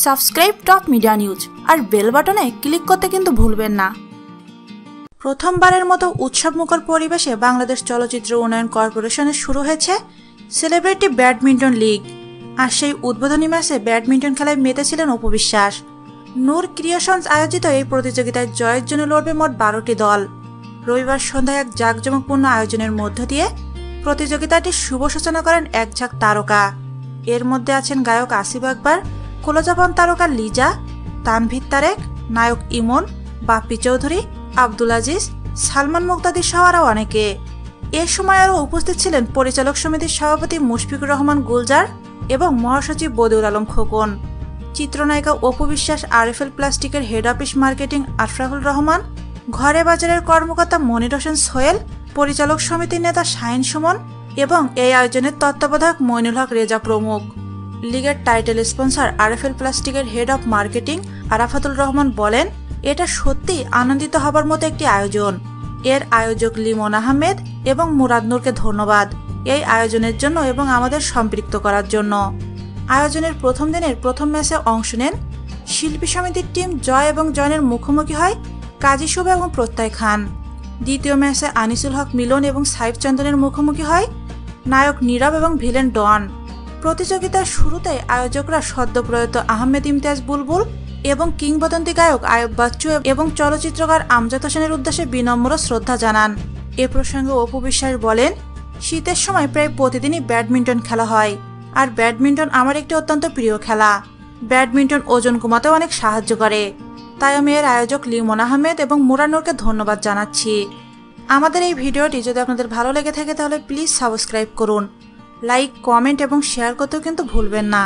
Subscribe top media news আর bell বাটনে click করতে কিন্তু ভুলবেন না। প্রথমবারের মতো উৎসবমুখর পরিবেশে বাংলাদেশ চলচ্চিত্র উন্নয়ন কর্পোরেশনে শুরু হয়েছে সেলিব্রিটি ব্যাডমিন্টন লিগ। আর সেই উদ্বোধনী ম্যাচে ব্যাডমিন্টন খেলায় মেতেছিলেন অপবিশ্বাস নূর ক্রিয়েশনস আয়োজিত এই প্রতিযোগিতায় জয়ের জন্য লড়বে মোট বারোটি দল। রবিবার সন্ধ্যায় এক জাঁকজমকপূর্ণ আয়োজনের মধ্য দিয়ে প্রতিযোগিতাটির শুভ সূচনা করেন এক ঝাঁক তারকা। এর মধ্যে আছেন গায়ক আসিফ আকবর কুলজাপান তারকা লিজা, তানভীর তারেক, নায়ক ইমন, বাপ্পি চৌধুরী, আব্দুল আজিজ, সালমান মুক্তাদি সহ আরও অনেকে। এ সময় আরও উপস্থিত ছিলেন পরিচালক সমিতির সভাপতি মুশফিকুর রহমান গুলজার এবং মহাসচিব বদিউল আলম খোকন। চিত্রনায়িকা অপু বিশ্বাস আরএফএল প্লাস্টিকের head office marketing Ashraful Rahman, ঘরে বাজারের কর্মকর্তা মনির হোসেন সোহেল, পরিচালক সমিতির নেতা শাহিন সুমন এবং এই আয়োজনের তত্ত্বাবধায়ক মইনুল হক রেজা প্রমুখ। লিগের টাইটেল স্পন্সর আরএফএল প্লাস্টিকের head of marketing Arafatul Rahman বলেন, এটা সত্যি আনন্দিত হবার মতো একটি আয়োজন। এর আয়োজক লিমন আহমেদ এবং মুরাদ নূরকে ধন্যবাদ। এই আয়োজনের জন্য এবং আমাদের সম্পৃক্ত করার জন্য। আয়োজনের প্রথম দিনের প্রথম ম্যাচে অংশ নেন। শিল্পী সমিতির টিম জয় এবং জয়নের মুখোমুখি হয় কাজী শুভ এবং প্রত্যয় খান। দ্বিতীয় ম্যাচে আনিসুল হক মিলন এবং সাইফ চন্দনের মুখোমুখি হয় নায়ক নীরব এবং ভিলেন ডন প্রতিযোগিতার শুরুতে আয়োজকরা সদ্যপ্রয়াত আহমেদ ইমতিয়াজ বুলবুল এবং কিংবদন্তি গায়ক আয়ব বাচ্চু এবং চলচ্চিত্রকার আমজাদ হোসেনের উদ্দেশ্যে বিনম্র শ্রদ্ধা জানান। এ প্রসঙ্গে অপু বিশ্বাস বলেন, শীতের সময় প্রায় প্রতিদিনই ব্যাডমিন্টন খেলা হয়, আর ব্যাডমিন্টন আমার একটি অত্যন্ত প্রিয় খেলা। ব্যাডমিন্টন ওজন কমাতেও অনেক সাহায্য করে। তাই আমি এর আয়োজক লিমন আহমেদ এবং মুরানুরকে ধন্যবাদ জানাচ্ছি। আমাদের এই ভিডিওটি যদি আপনাদের ভালো লেগে থাকে তাহলে প্লিজ সাবস্ক্রাইব করুন। লাইক কমেন্ট এবং শেয়ার করতেও কিন্তু ভুলবেন না।